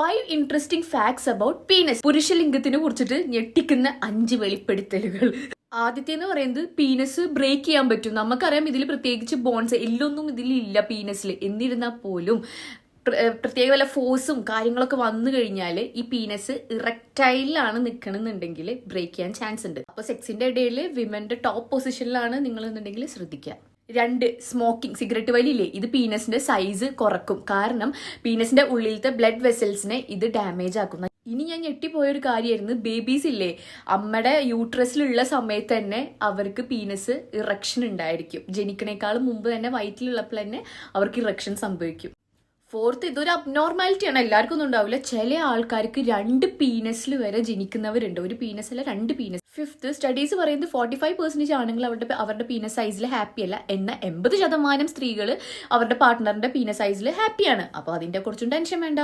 Five interesting facts about penis പുരുഷലിംഗത്തിനെ കുറിച്ചിട്ട് ഞെട്ടിക്കുന്ന അഞ്ച് വെളിപ്പെടുത്തലുകൾ. ആദ്യത്തെ എന്ന് പറയുന്നത് പീനസ് ബ്രേക്ക് ചെയ്യാൻ പറ്റും. നമുക്കറിയാം ഇതിൽ പ്രത്യേകിച്ച് ബോൺസ് എല്ലൊന്നും ഇല്ല പീനസിൽ എന്നിരുന്നാൽ പോലും പ്രത്യേക വല്ല ഫോഴ്സും കാര്യങ്ങളൊക്കെ വന്നു കഴിഞ്ഞാൽ ഈ പീനസ് ഇറക്റ്റൈലാണ് നിൽക്കണമെന്നുണ്ടെങ്കിൽ ബ്രേക്ക് ചെയ്യാൻ ചാൻസ് ഉണ്ട്. അപ്പോൾ സെക്സിന്റെ ഇടയിൽ വിമന്റെ ടോപ്പ് പൊസിഷനിലാണ് നിങ്ങൾ എന്നുണ്ടെങ്കിൽ ശ്രദ്ധിക്കുക രണ്ട് സ്മോക്കിംഗ് സിഗരറ്റ് വലിയില്ലേ? ഇത് പീനസിന്റെ സൈസ് കുറക്കും. കാരണം പീനസിന്റെ ഉള്ളിലത്തെ ബ്ലഡ് വെസൽസിനെ ഇത് ഡാമേജ് ആക്കുന്നു ഇനി ഞാൻ ഞെട്ടിപ്പോയൊരു കാര്യമായിരുന്നു ബേബീസ് ഇല്ലേ? അമ്മയുടെ യൂട്രസിലുള്ള സമയത്ത് തന്നെ അവർക്ക് പീനസ് ഇറക്ഷൻ ഉണ്ടായിരിക്കും. ജനിക്കണേക്കാളും മുമ്പ് തന്നെ വയറ്റിലുള്ളപ്പോൾ തന്നെ അവർക്ക് ഇറക്ഷൻ സംഭവിക്കും. ഫോർത്ത് ഇതൊരു അബ്നോർമാലിറ്റി ആണ്. എല്ലാവർക്കും ഒന്നും ഉണ്ടാവില്ല. ചില ആൾക്കാർക്ക് രണ്ട് പീനസിൽ വരെ ജനിക്കുന്നവരുണ്ട്. ഒരു പീനസിലെ രണ്ട് പീനസ് ഫിഫ്ത്ത് സ്റ്റഡീസ് പറയുന്നത് ഫോർട്ടി ഫൈവ് പെർസെന്റേജ് ആണുങ്ങൾ അവരുടെ അവരുടെ പീനസ് സൈസിൽ ഹാപ്പി അല്ല. എന്നാൽ എൺപത് ശതമാനം സ്ത്രീകൾ അവരുടെ പാർട്ട്ണറിന്റെ പീനസ് സൈസിൽ ഹാപ്പിയാണ് അപ്പോൾ അതിന്റെ കുറച്ചും ടെൻഷൻ വേണ്ട.